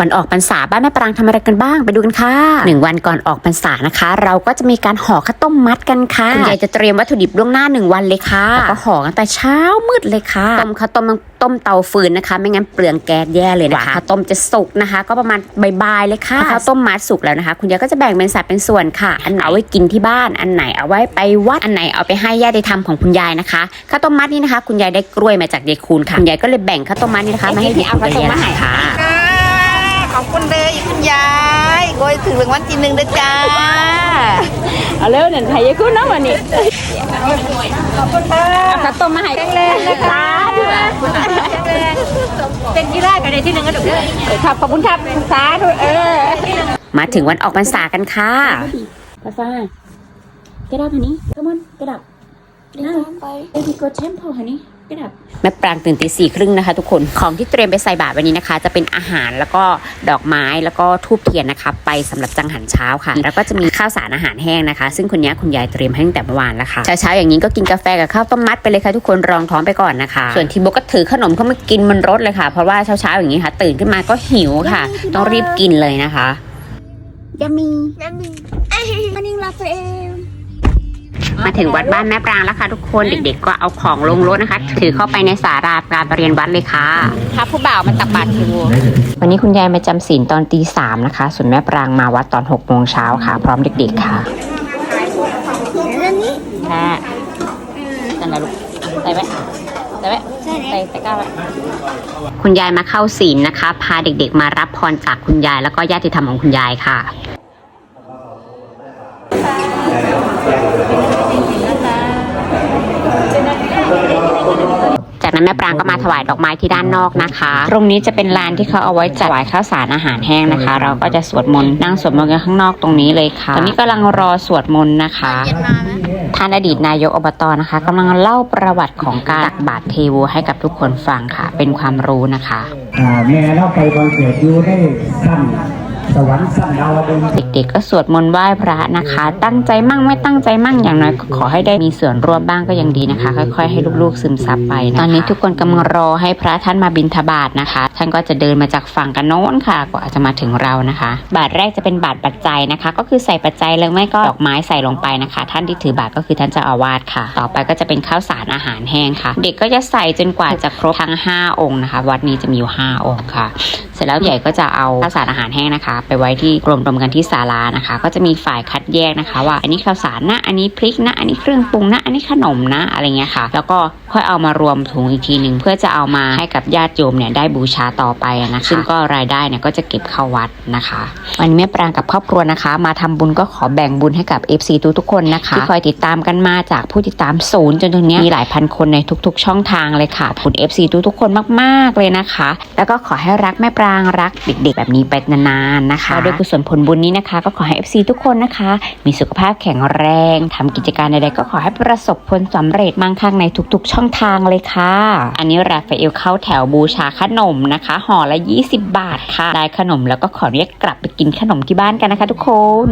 วันออกพรรษาบ้านแม่ปรางทำอะไรกันบ้างไปดูกันค่ะหนึ่งวันก่อนออกพรรษานะคะ เราก็จะมีการห่อข้าวต้มมัดกันค่ะคุณยายจะเตรียมวัตถุดิบล่วงหน้าหนึ่งวันเลยค่ะแล้วก็ห่อกันแต่เช้ามืดเลยค่ะต้มข้าวต้มต้มเตาฟืนนะคะ ไม่งั้นเปลืองแก๊สแย่เลยนะคะข้าวต้มจะสุกนะคะ ก็ประมาณบ่ายๆเลยค่ะข้าวต้มมัดสุกแล้วนะคะ คุณยายก็จะแบ่งเป็นสัดเป็นส่วนค่ะ อันไหนเอาไว้กินที่บ้านอันไหนเอาไว้ไปวัดอันไหนเอาไปให้ญาติธรรมของคุณยายนะคะข้าวต้มมัดนี่นะคะ คุณยายได้กล้วยมาจากยายคูณค่ะคุณยายก็เลยแบ่งข้าวต้มมัดนี่นะคะมาให้ยายคูณกับยายหลานค่ะค่ะ ขอบคุณเลยคุณยายโกยถึงรางวัลที่หนึ่งเด้อจ้า เอาเร็วหนึ่งไทยกุ้งนะวันนี้ขอบคุณค่ะข้าวต้มมาให้แรงๆนะคะเป็นกีฬากันในที่หนึ่งก็ถูกเลยครับขอบคุณครับสาธุเออ มาถึงวันออกพรรษากันค่ะภาษา get up honey come on get up now baby go temple honey get up แม่ปรางตื่นตีสี่ครึ่งนะคะทุกคนของที่เตรียมไปใส่บาตรวันนี้นะคะ จะเป็นอาหารแล้วก็ดอกไม้แล้วก็ทูบเทียนนะคะ ไปสำหรับจังหันเช้าค่ะ แล้วก็จะมีข้าวสารอาหารแห้งนะคะ ซึ่งคนนี้คุณยายเตรียมให้ตั้งแต่เมื่อวานแล้วค่ะเช้าๆอย่างนี้ก็กินกาแฟกับข้าวต้มมัดไปเลยค่ะทุกคนรองท้องไปก่อนนะคะ ส่วนทีโบก็ถือขนมเข้ามากินบนรถเลยค่ะ เพราะว่าเช้าๆอย่างนี้ค่ะ ตื่นขึ้นมาก็หิวค่ะ ต้องรีบกินเลยนะคะ yummy morning Raphael มา ถึงวัดบ้านแม่ปรางแล้วค่ะทุกคนเด็กๆก็เอาของลงรถนะคะ ถือเข้าไปในสาราการประเรียนวัดเลยค่ะพาผู้บ่าวมาตักบาตรเทโววันนี้คุณยายมาจำศีลตอนตีสามนะคะ ส่วนแม่ปรางมาวัดตอน6กโมงเช้าค่ะ พร้อมเด็กๆค่ะค่ะนั่นแหละลูกใส่ไว้ใส่ไว้ใส่ตะกร้าไว้คุณยายมาเข้าศีลนะคะ พาเด็กๆมารับพรจากคุณยายแล้วก็ญาติธรรมของคุณยายค่ะ แม่ปรางก็มาถวายดอกไม้ที่ด้านนอกนะคะ ตรงนี้จะเป็นลานที่เขาเอาไว้จัดถวายข้าวสารอาหารแห้งนะคะ เราก็จะสวดมนต์นั่งสวดมนต์กันข้างนอกตรงนี้เลยค่ะ ตอนนี้กำลังรอสวดมนต์นะคะท่านอดีตนายกอบตนะคะกำลังเล่าประวัติของการตักบาตรเทโวให้กับทุกคนฟังค่ะ เป็นความรู้นะคะอ่าแม่เราไปคอนเสิร์ตอยู่ได้สั้น สวรรค์สั้นดาวดึงเด็กๆก็สวดมนต์ไหว้พระนะคะ ตั้งใจมั่งไม่ตั้งใจมั่งอย่างน้อยก็ขอให้ได้มีส่วนร่วมบ้างก็ยังดีนะคะ ค่อยๆ ให้ลูกๆซึมซับไปนะะตอนนี้ทุกคนกำลังรอให้พระท่านมาบิณฑบาตนะคะ ท่านก็จะเดินมาจากฝั่งกันโน้นค่ะกว่าจะมาถึงเรานะคะ บาทแรกจะเป็นบาทปัจจัยนะคะ ก็คือใส่ปัจจัยแล้วไม่ก็ดอกไม้ใส่ลงไปนะคะ ท่านที่ถือบาทก็คือท่านเจ้าอาวาสค่ะ ต่อไปก็จะเป็นข้าวสารอาหารแห้งค่ะ เด็กก็จะใส่จนกว่าจะครบทั้ง 5 องค์นะคะ วัดนี้จะมีอยู่5องค์ค่ะ เสร็จแล้วใหญ่ก็จะเอาข้าวสารอาหารแห้งนะคะไปไว้ที่รวมรวมกันที่ศาลานะคะ ก็จะมีฝ่ายคัดแยกนะคะ ว่าอันนี้ข้าวสารนะ อันนี้พริกนะ อันนี้เครื่องปรุงนะ อันนี้ขนมนะ อะไรเงี้ยค่ะ แล้วก็ค่อยเอามารวมถุงอีกทีหนึ่งเพื่อจะเอามาให้กับญาติโยมเนี่ยได้บูชาต่อไปนะคะซึ่งก็รายได้เนี่ยก็จะเก็บเข้าวัดนะคะ วันนี้แม่ปรางกับครอบครัวนะคะ มาทำบุญก็ขอแบ่งบุญให้กับ FC ทุกทุกคนนะคะที่คอยติดตามกันมาจากผู้ติดตามศูนย์จนตรงนี้มีหลายพันคนในทุก ๆ ช่องทางเลยค่ะขอบคุณ FC ทุกทุกคนมากๆเลยนะคะ แล้วก็ขอให้รักแม่ปรางรักเด็กๆแบบนี้ไปนานนะคะ โดยกุศลผลบุญนี้นะคะ ก็ขอให้ FC ทุกคนนะคะ มีสุขภาพแข็งแรงทำกิจการใดๆก็ขอให้ประสบผลสำเร็จมั่งคั่งในทุกๆ ช่องทางเลยค่ะ อันนี้ราฟาเอลเข้าแถวบูชาขนมนะคะห่อละ 20 บาทค่ะ ได้ขนมแล้วก็ขออนุญาตกลับไปกินขนมที่บ้านกันนะคะทุกคน